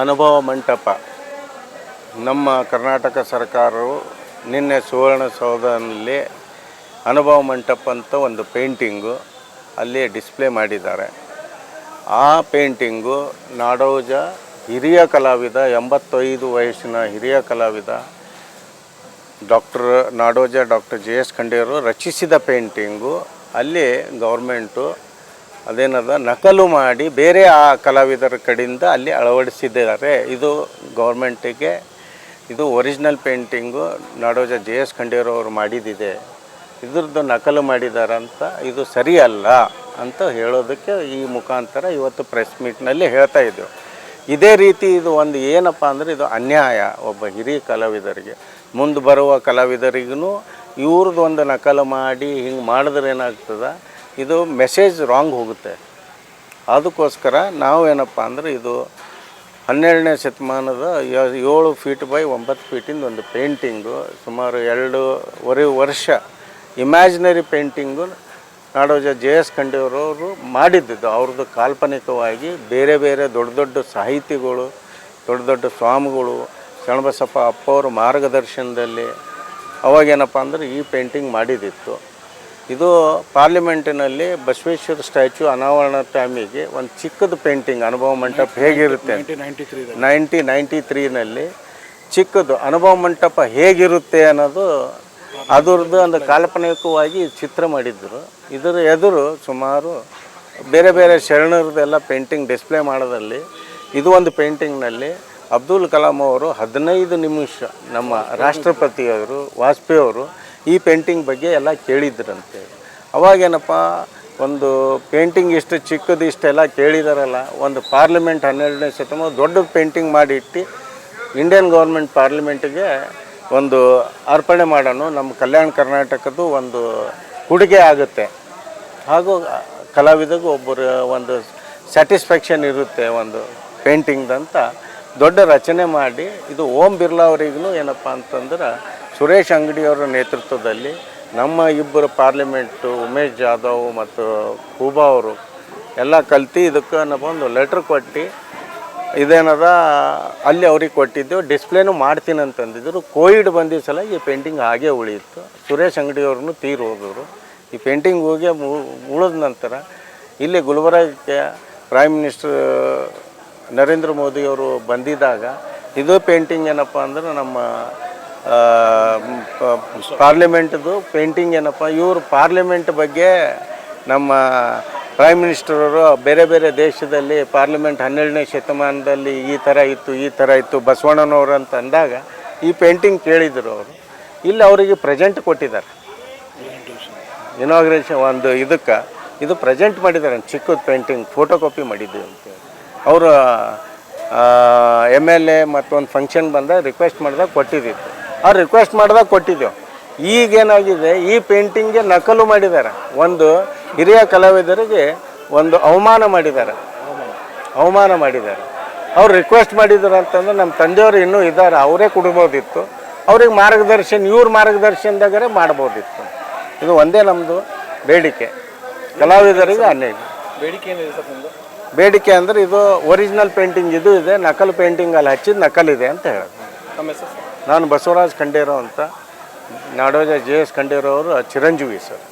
ಅನುಭವ ಮಂಟಪ. ನಮ್ಮ ಕರ್ನಾಟಕ ಸರ್ಕಾರವು ನಿನ್ನೆ ಸುವರ್ಣಸೌಧದಲ್ಲಿ ಅನುಭವ ಮಂಟಪ ಅಂತ ಒಂದು ಪೇಂಟಿಂಗು ಅಲ್ಲಿ ಡಿಸ್ಪ್ಲೇ ಮಾಡಿದ್ದಾರೆ. ಆ ಪೇಂಟಿಂಗು ನಾಡೋಜ ಹಿರಿಯ ಕಲಾವಿದ, ಎಂಬತ್ತೈದು ವಯಸ್ಸಿನ ಹಿರಿಯ ಕಲಾವಿದ doctor Nadoja doctor J S Khanderu ರಚಿಸಿದ ಪೇಂಟಿಂಗು. ಅಲ್ಲಿ ಗೌರ್ಮೆಂಟು ಅದೇನದ, ನಕಲು ಮಾಡಿ ಬೇರೆ ಆ ಕಲಾವಿದರ ಕಡೆಯಿಂದ ಅಲ್ಲಿ ಅಳವಡಿಸಿದ್ದಾರೆ. ಇದು ಗೌರ್ಮೆಂಟಿಗೆ, ಇದು original painting Nadoja J S ಖಂಡೇರವರು ಮಾಡಿದ್ದಿದೆ ಇದ್ರದ್ದು ನಕಲು ಮಾಡಿದಾರಂತ, ಇದು ಸರಿಯಲ್ಲ ಅಂತ ಹೇಳೋದಕ್ಕೆ ಈ ಮುಖಾಂತರ ಇವತ್ತು ಪ್ರೆಸ್ ಮೀಟ್ನಲ್ಲಿ ಹೇಳ್ತಾ ಇದ್ದೆವು. ಇದೇ ರೀತಿ ಇದು ಒಂದು ಏನಪ್ಪ ಅಂದರೆ ಇದು ಅನ್ಯಾಯ ಒಬ್ಬ ಹಿರಿಯ ಕಲಾವಿದರಿಗೆ. ಮುಂದೆ ಬರುವ ಕಲಾವಿದರಿಗೂ ಇವ್ರದ್ದು ಒಂದು ನಕಲು ಮಾಡಿ ಹಿಂಗೆ ಮಾಡಿದ್ರೆ ಏನಾಗ್ತದೆ? ಇದು ಮೆಸೇಜ್ ರಾಂಗ್ ಹೋಗುತ್ತೆ. ಅದಕ್ಕೋಸ್ಕರ ನಾವು ಏನಪ್ಪ ಅಂದರೆ ಇದು ಹನ್ನೆರಡನೇ ಶತಮಾನದ ಏಳು ಫೀಟ್ ಬೈ ಒಂಬತ್ತು ಫೀಟಿಂದ ಒಂದು ಪೇಂಟಿಂಗು, ಸುಮಾರು ಎರಡೂವರೆ ವರ್ಷ imaginary painting Nadoja J S ಖಂಡಿಯವರವರು ಮಾಡಿದ್ದಿದ್ದು. ಅವ್ರದ್ದು ಕಾಲ್ಪನಿಕವಾಗಿ ಬೇರೆ ಬೇರೆ ದೊಡ್ಡ ದೊಡ್ಡ ಸಾಹಿತಿಗಳು, ದೊಡ್ಡ ದೊಡ್ಡ ಸ್ವಾಮಿಗಳು, ಶರಣಬಸಪ್ಪ ಅವರ ಮಾರ್ಗದರ್ಶನದಲ್ಲಿ ಅವಾಗೇನಪ್ಪ ಅಂದರೆ ಈ ಪೇಂಟಿಂಗ್ ಮಾಡಿದಿತ್ತು ಇದು ಪಾರ್ಲಿಮೆಂಟಿನಲ್ಲಿ ಬಸವೇಶ್ವರ ಸ್ಟ್ಯಾಚು ಅನಾವರಣ ಟೈಮಿಗೆ ಒಂದು ಚಿಕ್ಕದು ಪೇಂಟಿಂಗ್ ಅನುಭವ ಮಂಟಪ ಹೇಗಿರುತ್ತೆ? ನೈಂಟಿ ನೈಂಟಿ ತ್ರೀನಲ್ಲಿ ಚಿಕ್ಕದು ಅನುಭವ ಮಂಟಪ ಹೇಗಿರುತ್ತೆ ಅನ್ನೋದು ಅದರದ್ದು ಒಂದು ಕಾಲ್ಪನಿಕವಾಗಿ ಚಿತ್ರ ಮಾಡಿದ್ದರು ಇದರ ಎದುರು ಸುಮಾರು ಬೇರೆ ಬೇರೆ ಶರಣರದೆಲ್ಲ ಪೇಂಟಿಂಗ್ ಡಿಸ್ಪ್ಲೇ ಮಾಡೋದಲ್ಲಿ ಇದು ಒಂದು ಪೇಂಟಿಂಗ್ನಲ್ಲಿ ಅಬ್ದುಲ್ ಕಲಾಂ ಅವರು ಹದಿನೈದು ನಿಮಿಷ ನಮ್ಮ ರಾಷ್ಟ್ರಪತಿಯವರು ವಾಜಪೇಯಿ ಅವರು ಈ ಪೇಂಟಿಂಗ್ ಬಗ್ಗೆ ಎಲ್ಲ ಕೇಳಿದ್ರಂತೆ. ಅವಾಗೇನಪ್ಪ ಒಂದು ಪೇಂಟಿಂಗ್ ಇಷ್ಟು ಚಿಕ್ಕದು ಇಷ್ಟೆಲ್ಲ ಕೇಳಿದಾರಲ್ಲ, ಒಂದು ಪಾರ್ಲಿಮೆಂಟ್ ಹನ್ನೆರಡನೇ ಶತಮಾನ ದೊಡ್ಡ ಪೇಂಟಿಂಗ್ ಮಾಡಿಟ್ಟು ಇಂಡಿಯನ್ ಗೌರ್ಮೆಂಟ್ ಪಾರ್ಲಿಮೆಂಟಿಗೆ ಒಂದು ಅರ್ಪಣೆ ಮಾಡೋಣ ನಮ್ಮ ಕಲ್ಯಾಣ ಕರ್ನಾಟಕದ್ದು ಒಂದು ಕೊಡುಗೆ ಆಗುತ್ತೆ. ಹಾಗೂ ಕಲಾವಿದಗೂ ಒಬ್ಬರು ಒಂದು ಸ್ಯಾಟಿಸ್ಫ್ಯಾಕ್ಷನ್ ಇರುತ್ತೆ ಒಂದು ಪೇಂಟಿಂಗ್ದಂತ ದೊಡ್ಡ ರಚನೆ ಮಾಡಿ, ಇದು ಓಂ ಬಿರ್ಲಾ ಅವರಿಗೂ ಏನಪ್ಪ ಅಂತಂದ್ರೆ ಸುರೇಶ್ ಅಂಗಡಿಯವರ ನೇತೃತ್ವದಲ್ಲಿ ನಮ್ಮ ಇಬ್ಬರು ಪಾರ್ಲಿಮೆಂಟು ಉಮೇಶ್ ಜಾಧವ್ ಮತ್ತು ಕೂಬಾ ಅವರು ಎಲ್ಲ ಕಲ್ತು ಇದಕ್ಕೆ ಒಂದು ಲೆಟ್ರ್ ಕೊಟ್ಟು ಇದೇನದ, ಅಲ್ಲಿ ಅವ್ರಿಗೆ ಕೊಟ್ಟಿದ್ದು ಡಿಸ್ಪ್ಲೇನು ಮಾಡ್ತೀನಿ ಅಂತಂದಿದ್ರು. ಕೋವಿಡ್ ಬಂದಿದ್ದ ಸಲ ಈ ಪೇಂಟಿಂಗ್ ಹಾಗೆ ಉಳಿಯಿತು. ಸುರೇಶ್ ಅಂಗಡಿಯವ್ರನ್ನೂ ತೀರ್ ಹೋದರು ಈ ಪೇಂಟಿಂಗ್ ಹೋಗಿ ಉಳಿದ ನಂತರ ಇಲ್ಲಿ ಗುಲ್ಬರ್ಗಕ್ಕೆ ಪ್ರೈಮ್ ಮಿನಿಸ್ಟರ್ ನರೇಂದ್ರ ಮೋದಿಯವರು ಬಂದಿದ್ದಾಗ ಇದು ಪೇಂಟಿಂಗ್ ಏನಪ್ಪ ಅಂದ್ರೆ ನಮ್ಮ ಪಾರ್ಲಿಮೆಂಟ್ದು ಪೇಂಟಿಂಗ್ ಏನಪ್ಪ, ಇವರು ಪಾರ್ಲಿಮೆಂಟ್ ಬಗ್ಗೆ ನಮ್ಮ ಪ್ರೈಮ್ ಮಿನಿಸ್ಟರವರು ಬೇರೆ ಬೇರೆ ದೇಶದಲ್ಲಿ ಪಾರ್ಲಿಮೆಂಟ್ ಹನ್ನೆರಡನೇ ಶತಮಾನದಲ್ಲಿ ಈ ಥರ ಇತ್ತು, ಈ ಥರ ಇತ್ತು, ಬಸವಣ್ಣನವರು ಅಂತ ಅಂದಾಗ ಈ ಪೇಂಟಿಂಗ್ ಕೇಳಿದರು ಅವರು. ಇಲ್ಲಿ ಅವರಿಗೆ ಪ್ರೆಸೆಂಟ್ ಕೊಟ್ಟಿದ್ದಾರೆ. ಇನಾಗ್ರೇಷನ್ ಒಂದು ಇದಕ್ಕೆ, ಇದು ಪ್ರೆಸೆಂಟ್ ಮಾಡಿದ್ದಾರೆ ಚಿಕ್ಕದ ಪೇಂಟಿಂಗ್ ಫೋಟೋ ಕಾಪಿ ಮಾಡಿದ್ದೀವಿ ಅಂತೇಳಿ ಅವರು ಎಂ ಎಲ್ ಎ ಮತ್ತೊಂದು ಫಂಕ್ಷನ್ ಬಂದಾಗ ರಿಕ್ವೆಸ್ಟ್ ಮಾಡಿದಾಗ ಕೊಟ್ಟಿದ್ದಿತ್ತು ಆ ರಿಕ್ವೆಸ್ಟ್ ಮಾಡಿದಾಗ ಕೊಟ್ಟಿದ್ದೆವು. ಈಗೇನಾಗಿದೆ ಈ ಪೇಂಟಿಂಗ್ಗೆ ನಕಲು ಮಾಡಿದ್ದಾರೆ. ಒಂದು ಹಿರಿಯ ಕಲಾವಿದರಿಗೆ ಒಂದು ಅವಮಾನ ಮಾಡಿದ್ದಾರೆ. ಅವಮಾನ ಮಾಡಿದ್ದಾರೆ. ಅವ್ರು ರಿಕ್ವೆಸ್ಟ್ ಮಾಡಿದ್ರು ಅಂತಂದ್ರೆ ನಮ್ಮ ತಂದೆಯವರು ಇನ್ನೂ ಇದ್ದಾರೆ. ಅವರೇ ಕೊಡ್ಬೋದಿತ್ತು. ಅವ್ರಿಗೆ ಮಾರ್ಗದರ್ಶನ ಇವ್ರ ಮಾರ್ಗದರ್ಶನದಾಗರೆ ಮಾಡ್ಬೋದಿತ್ತು. ಇದು ಒಂದೇ ನಮ್ಮದು ಬೇಡಿಕೆ. ಕಲಾವಿದರಿಗೆ ಅನ್ಯಾಯ. ಬೇಡಿಕೆ ಬೇಡಿಕೆ ಅಂದರೆ ಇದು ಒರಿಜಿನಲ್ ಪೇಂಟಿಂಗ್ ಇದು ಇದೆ. ನಕಲು ಪೇಂಟಿಂಗ್ ಅಲ್ಲಿ ಹಚ್ಚಿದ ನಕಲಿದೆ ಅಂತ ಹೇಳೋದು. ನಾನು ಬಸವರಾಜ್ ಖಂಡೇರೋ ಅಂತ ನಾಡೋಜ ಜೆ ಎಸ್ ಖಂಡೇರೋ ಅವರು ಚಿರಂಜೀವಿ ಸರ್.